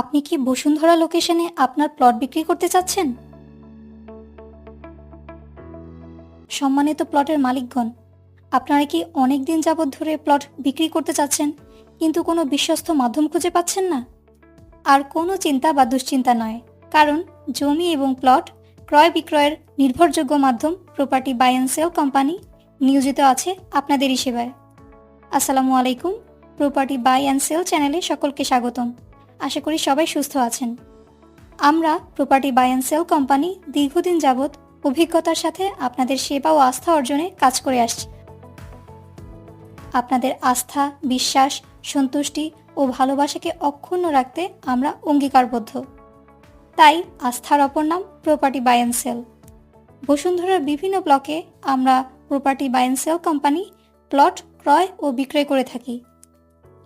আপনি কি বসুন্ধরা লোকেশনে আপনার প্লট বিক্রি করতে চাচ্ছেন? সম্মানিত প্লটের মালিকগণ, আপনারা কি অনেক দিন যাবৎ ধরে প্লট বিক্রি করতে চাচ্ছেন, কিন্তু কোনো বিশ্বস্ত মাধ্যম খুঁজে পাচ্ছেন না? আর কোনো চিন্তা বা দুশ্চিন্তা নয়, কারণ জমি এবং প্লট ক্রয় বিক্রয়ের নির্ভরযোগ্য মাধ্যম property buy and sell company নিয়োজিত আছে আপনাদেরই সেবায়। আসসালামু আলাইকুম প্রপার্টি বাই অ্যান্ড সেল চ্যানেলে সকলকে স্বাগতম। আশা করি সবাই সুস্থ আছেন। আমরা property buy and sell company দীর্ঘদিন যাবৎ অভিজ্ঞতার সাথে আপনাদের সেবা ও আস্থা অর্জনে কাজ করে আসছি। আপনাদের আস্থা, বিশ্বাস, সন্তুষ্টি ও ভালোবাসাকে অক্ষুণ্ণ রাখতে আমরা অঙ্গীকারবদ্ধ। তাই আস্থার অপর নাম প্রপার্টি বাই অ্যান্ড সেল বসুন্ধরার বিভিন্ন ব্লকে আমরা property buy and sell company plot ক্রয় ও বিক্রয় করে থাকি।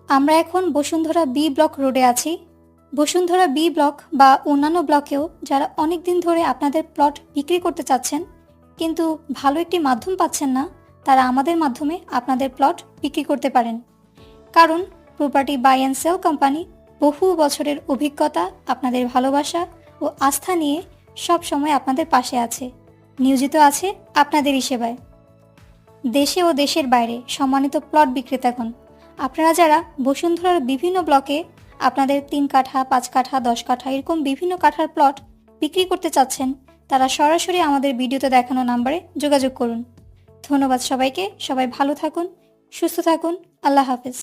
আমরা এখন বসুন্ধরা বি ব্লক রোডে আছি। বসুন্ধরা বি ব্লক বা অন্যান্য ব্লকেও যারা অনেক দিন ধরে আপনাদের প্লট বিক্রি করতে চাচ্ছেন, কিন্তু ভালো একটি মাধ্যম পাচ্ছেন না, তারা আমাদের মাধ্যমে আপনাদের প্লট বিক্রি করতে পারেন। কারণ property buy and sell company বহু বছরের অভিজ্ঞতা, আপনাদের ভালোবাসা ও আস্থা নিয়ে সব সময় আপনাদের পাশে আছে, নিয়োজিত আছে আপনাদেরই সেবায়। দেশে ও দেশের বাইরে সম্মানিত প্লট বিক্রেতাগণ, আপনারা যারা বসুন্ধরার বিভিন্ন ব্লকে আপনাদের তিন কাঠা, পাঁচ কাঠা, দশ কাঠা এরকম বিভিন্ন কাঠার প্লট বিক্রি করতে চাচ্ছেন, তারা সরাসরি আমাদের ভিডিওতে দেখানো নাম্বারে যোগাযোগ করুন। ধন্যবাদ সবাইকে, সবাই ভালো থাকুন, সুস্থ থাকুন, আল্লাহ হাফেজ।